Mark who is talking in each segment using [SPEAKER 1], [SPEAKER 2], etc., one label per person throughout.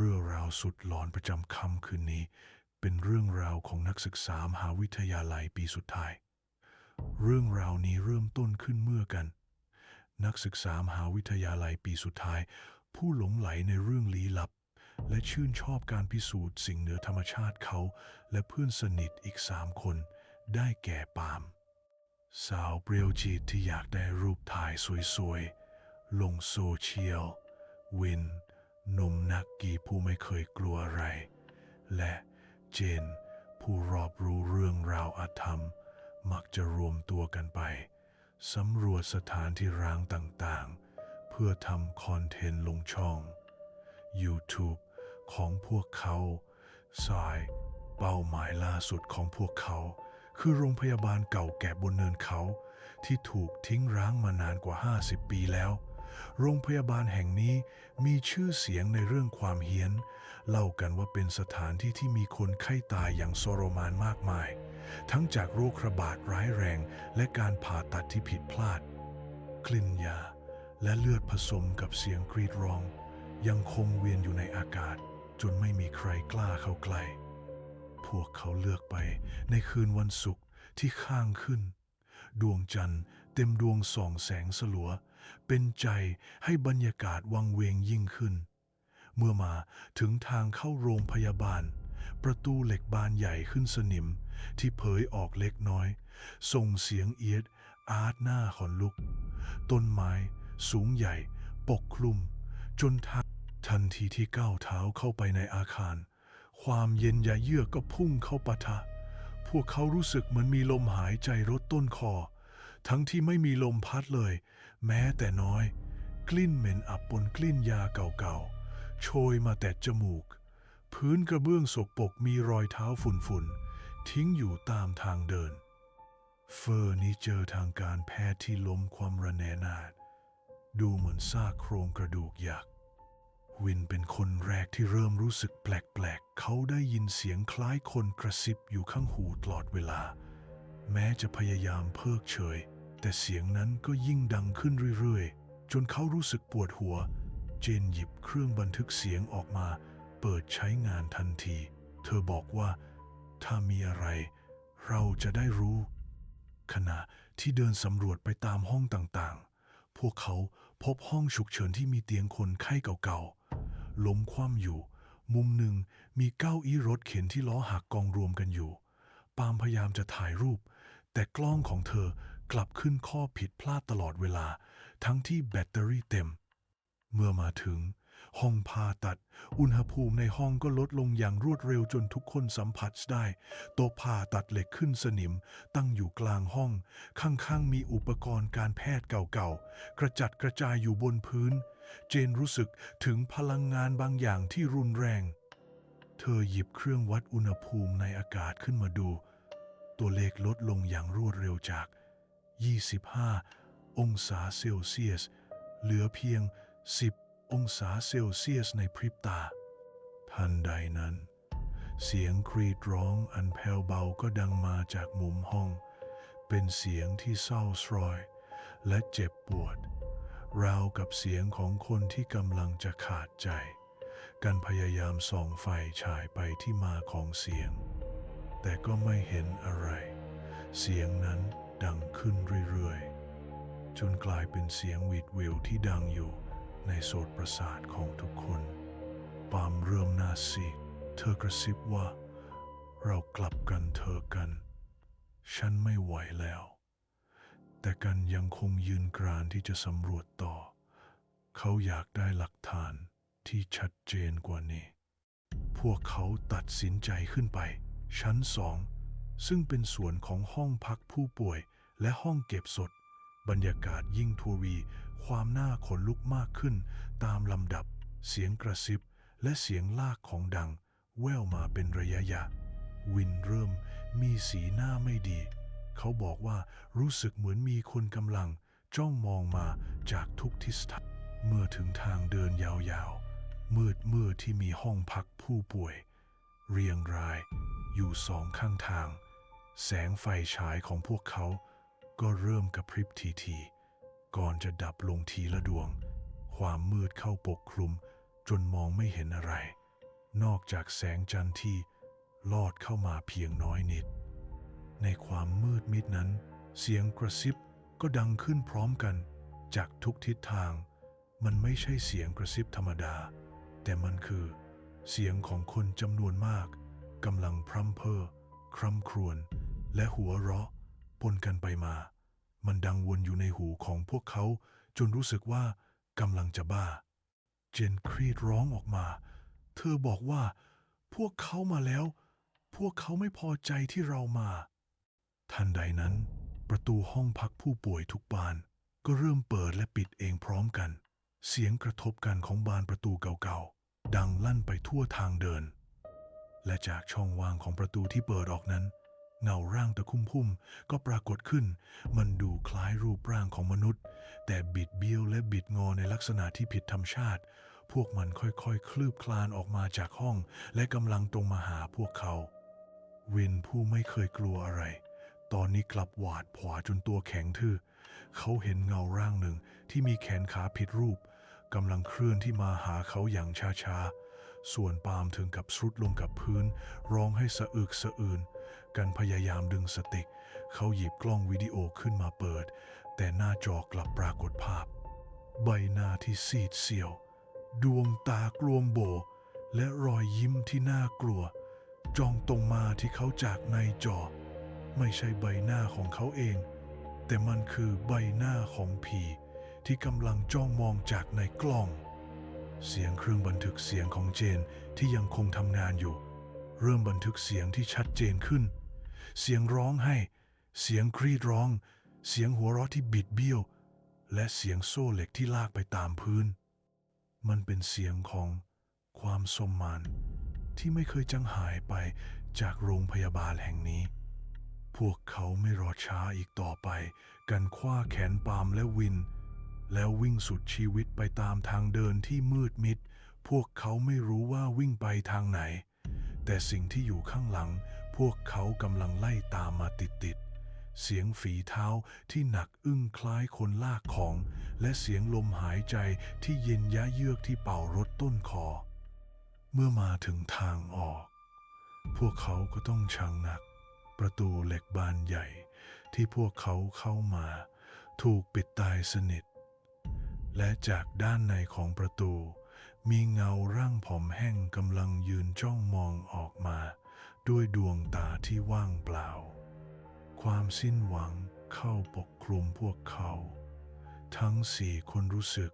[SPEAKER 1] เรื่องราวสุดหลอนประจำค่ำคืนนี้ เป็นเรื่องราวของนักศึกษามหาวิทยาลัยปีสุดท้าย เรื่องราวนี้เริ่มต้นขึ้นเมื่อกัน นักศึกษามหาวิทยาลัยปีสุดท้าย ผู้หลงไหลในเรื่องลี้ลับ และชื่นชอบการพิสูจน์สิ่งเหนือธรรมชาติเขา และเพื่อนสนิทอีกสามคน ได้แก่ปาม สาวเปรียวจีดที่อยากได้รูปถ่ายสวยๆ ลงโซเชียล วิน หนุ่มนักกีผู้ไม่เคยกลัวอะไร และเจน ผู้รอบรู้เรื่องราวอาธรรม มักจะรวมตัวกันไปสำรวจสถานที่ร้างต่างๆ เพื่อทำคอนเทนต์ลงช่อง YouTube ของพวกเขาสายเป้าหมายล่าสุดของพวกเขา คือโรงพยาบาลเก่าแก่บนเนินเขา ที่ถูกทิ้งร้างมานานกว่า 50 ปีแล้ว โรงพยาบาลแห่งนี้มีชื่อเสียงในเรื่องความเฮี้ยน เล่ากันว่าเป็นสถานที่ที่มีคนไข้ตายอย่างทรมานมากมาย ทั้งจากโรคระบาดร้ายแรง และการผ่าตัดที่ผิดพลาด กลิ่นยา และเลือดผสมกับเสียงกรีดร้อง ยังคงเวียนอยู่ในอากาศ จนไม่มีใครกล้าเข้าใกล้ พวกเขาเลือกไปในคืนวันศุกร์ที่ข้างขึ้น ดวงจันทร์เต็มดวงส่องแสงสลัว เป็นใจให้บรรยากาศวังเวงยิ่งขึ้น เมื่อมาถึงทางเข้าโรงพยาบาล ประตูเหล็กบานใหญ่ขึ้นสนิม ที่เผยออกเล็กน้อย ส่งเสียงเอียดอาร์ตหน้าขนลุก ต้นไม้สูงใหญ่ ปกคลุม จนทันทันทีที่ก้าวเท้าเข้าไปในอาคาร ความเย็นยาเยือกก็พุ่งเข้าปะทะ พวกเขารู้สึกเหมือนมีลมหายใจรดต้นคอ ทั้งที่ไม่มีลมพัดเลย แม้แต่น้อย กลิ่นเหม็นอับปนกลิ่นยาเก่าๆ โชยมาแต่จมูก พื้นกระเบื้องสกปรกมีรอยเท้าฝุ่นๆ ทิ้งอยู่ตามทางเดิน เฟอร์นิเจอร์ทางการแพทย์ที่ล้มความระแนนาด ดูเหมือนซากโครงกระดูกยักษ์วินเป็นคนแรกที่เริ่มรู้สึกแปลกๆ เขาได้ยินเสียงคล้ายคนกระซิบอยู่ข้างหูตลอดเวลา แม้จะพยายามเพิกเฉย แต่เสียงนั้นก็ยิ่งดังขึ้นเรื่อยๆ จนเขารู้สึกปวดหัว เจนหยิบเครื่องบันทึกเสียงออกมา เปิดใช้งานทันที เธอบอกว่า ถ้ามีอะไร เราจะได้รู้ ขณะที่เดินสำรวจไปตามห้องต่างๆ พวกเขาพบห้องฉุกเฉินที่มีเตียงคนไข้เก่าๆ ล้มคว่ำอยู่ มุมหนึ่งมีเก้าอี้รถเข็นที่ล้อหักกองรวมกันอยู่ ปาล์มพยายามจะถ่ายรูป แต่กล้องของเธอ กลับขึ้นข้อผิดพลาดตลอดเวลา ทั้งที่แบตเตอรี่เต็ม เมื่อมาถึง ห้องผ่าตัด อุณหภูมิในห้องก็ลดลงอย่างรวดเร็วจนทุกคนสัมผัสได้ โต๊ะผ่าตัดเหล็กขึ้นสนิม ตั้งอยู่กลางห้อง ข้างๆมีอุปกรณ์การแพทย์เก่าๆ กระจัดกระจายอยู่บนพื้น เจนรู้สึกถึงพลังงานบางอย่างที่รุนแรง เธอหยิบเครื่องวัดอุณหภูมิในอากาศขึ้นมาดู ตัวเลขลดลงอย่างรวดเร็วจาก 25 องศาเซลเซียส เหลือเพียง 10 องศาเซลเซียสในพริบตา ทันใดนั้น เสียงกรีดร้องอันแผ่วเบาก็ดังมาจากมุมห้อง เป็นเสียงที่เศร้าสรอย และเจ็บปวด ราวกับเสียงของคนที่กำลังจะขาดใจกันพยายามส่องไฟฉายไปที่มาของเสียง แต่ก็ไม่เห็นอะไร เสียงนั้น จนกลายเป็นเสียงวีดวิวที่ดังอยู่ในโสตประสาทของทุกคนปามเริ่มหน้าซีดเธอกระซิบว่า เรากลับกันเธอกัน ฉันไม่ไหวแล้ว แต่กันยังคงยืนกรานที่จะสำรวจต่อ เขาอยากได้หลักฐานที่ชัดเจนกว่านี้ พวกเขาตัดสินใจขึ้นไป ชั้นสองซึ่งเป็นส่วนของห้องพักผู้ป่วยและห้องเก็บศพ บรรยากาศยิ่งทวี ความน่าขนลุกมากขึ้น ตามลำดับ เสียงกระซิบ และเสียงลากของดัง แว่วมาเป็นระยะยะ วินเริ่มมีสีหน้าไม่ดี เขาบอกว่ารู้สึกเหมือนมีคนกำลัง จ้องมองมาจากทุกทิศทางเมื่อถึงทางเดินยาวๆ มืดมืดที่มีห้องพักผู้ป่วย เรียงราย อยู่สองข้างทาง แสงไฟฉายของพวกเขา ก็เริ่มกระพริบทีๆก่อนจะดับลงทีละดวง ความมืดเข้าปกคลุม จนมองไม่เห็นอะไร นอกจากแสงจันทร์ที่ลอดเข้ามาเพียงน้อยนิด ในความมืดมิดนั้น เสียงกระซิบก็ดังขึ้นพร้อมกัน จากทุกทิศทาง มันไม่ใช่เสียงกระซิบธรรมดา แต่มันคือ เสียงของคนจำนวนมากกำลังพร่ำเพ้อคร่ำครวญและหัวเราะ ปนกันไปมา มันดังวนอยู่ในหูของพวกเขา จนรู้สึกว่ากำลังจะบ้า เจนครีดร้องออกมา เธอบอกว่า พวกเขามาแล้ว พวกเขาไม่พอใจที่เรามา ทันใดนั้น ประตูห้องพักผู้ป่วยทุกบาน ก็เริ่มเปิดและปิดเองพร้อมกัน เสียงกระทบกันของบานประตูเก่าๆ ดังลั่นไปทั่วทางเดิน และจากช่องว่างของประตูที่เปิดออกนั้น เงาร่างตะคุ่มพุ่มก็ปรากฏขึ้น มันดูคล้ายรูปร่างของมนุษย์ แต่บิดเบี้ยวและบิดงอในลักษณะที่ผิดธรรมชาติ พวกมันค่อยๆ คลืบคลานออกมาจากห้อง และกำลังตรงมาหาพวกเขา วินผู้ไม่เคยกลัวอะไร ตอนนี้กลับหวาดผวาจนตัวแข็งทื่อ เขาเห็นเงาร่างหนึ่งที่มีแขนขาผิดรูปกำลังเคลื่อนที่มาหาเขาอย่างช้าๆ ส่วนปาล์มถึงกับสุดลงกับพื้น ร้องให้สะอึกสะอื้น กันพยายามดึงสติเขาหยิบกล้องวิดีโอขึ้นมาเปิด แต่หน้าจอกลับปรากฏภาพ ใบหน้าที่ซีดเซียว ดวงตากลวมโบ และรอยยิ้มที่น่ากลัว จ้องตรงมาที่เขาจากในจอ ไม่ใช่ใบหน้าของเขาเอง แต่มันคือใบหน้าของผีที่กำลังจ้องมองจากในกล้อง เสียงเครื่องบันทึกเสียงของเจนที่ยังคงทำงานอยู่ เริ่มบันทึกเสียงที่ชัดเจนขึ้น เสียงร้องให้ เสียงกรีดร้อง เสียงหัวเราะที่บิดเบี้ยว และเสียงโซ่เหล็กที่ลากไปตามพื้น มันเป็นเสียงของความสมมานที่ไม่เคยจางหายไปจากโรงพยาบาลแห่งนี้ พวกเขาไม่รอช้าอีกต่อไป กันคว้าแขนปามและวิน แล้ววิ่งสุดชีวิตไปตามทางเดินที่มืดมิด พวกเขาไม่รู้ว่าวิ่งไปทางไหน แต่สิ่งที่อยู่ข้างหลัง พวกเขากำลังไล่ตามมาติดๆ เสียงฝีเท้าที่หนักอึ้งคล้ายคนลากของ และเสียงลมหายใจที่เย็นยะเยือกที่เป่ารถต้นคอ เมื่อมาถึงทางออก พวกเขาก็ต้องชังหนัก ประตูเหล็กบานใหญ่ ที่พวกเขาเข้ามา ถูกปิดตายสนิท และจากด้านในของประตู มีเงาร่างผอมแห้งกำลังยืนจ้องมองออกมา ด้วยดวงตาที่ว่างเปล่า ความสิ้นหวังเข้าปกคลุมพวกเขา ทั้งสี่คนรู้สึก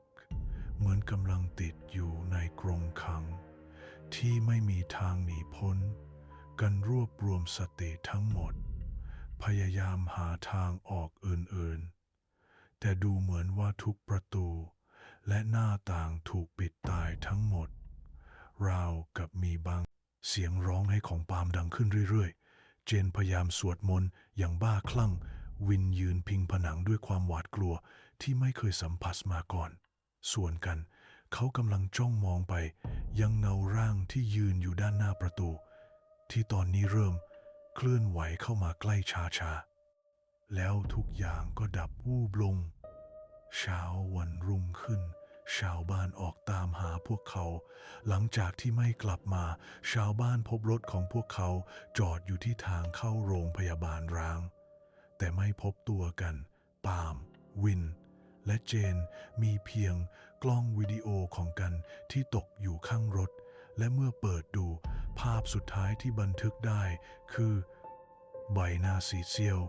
[SPEAKER 1] เหมือนกำลังติดอยู่ในกรงขัง ที่ไม่มีทางหนีพ้น กันรวบรวมสติทั้งหมด พยายามหาทางออกอื่นๆ แต่ดูเหมือนว่าทุกประตู และหน้าต่างถูกปิดตายทั้งหมด ราวกับมีบางเสียงร้องให้ของปาล์มดังขึ้นเรื่อยๆ เจนพยายามสวดมนต์อย่างบ้าคลั่ง วินยืนพิงผนังด้วยความหวาดกลัวที่ไม่เคยสัมผัสมาก่อน ส่วนกัน เขากำลังจ้องมองไป ยังเงาร่างที่ยืนอยู่ด้านหน้าประตู ที่ตอนนี้เริ่มเคลื่อนไหวเข้ามาใกล้ช้าแล้วทุกอย่างก็ดับวูบลง เช้าวันรุ่งขึ้น ชาวบ้านออกตามหาพวกเขา หลังจากที่ไม่กลับมา ชาวบ้านพบรถของพวกเขาจอดอยู่ที่ทางเข้าโรงพยาบาลร้าง แต่ไม่พบตัวกัน ปาล์มวิน และเจนมีเพียงกล้องวิดีโอของกันที่ตกอยู่ข้างรถ และเมื่อเปิดดู ภาพสุดท้ายที่บันทึกได้คือ ใบหน้าสีเซียว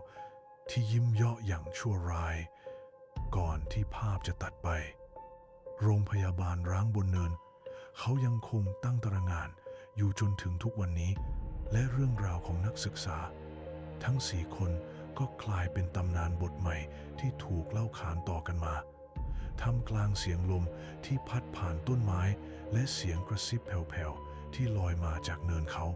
[SPEAKER 1] ที่ยิ้มเยาะอย่างชั่วร้าย ก่อนที่ภาพจะตัดไป โรงพยาบาลร้างบนเนิน เขายังคงตั้งตระงานอยู่จนถึงทุกวันนี้ และเรื่องราวของนักศึกษา ทั้งสี่คนก็กลายเป็นตำนานบทใหม่ที่ถูกเล่าขานต่อกันมาท่ามกลางเสียงลมที่พัดผ่านต้นไม้ และเสียงกระซิบแผ่วๆที่ลอยมาจากเนินเขา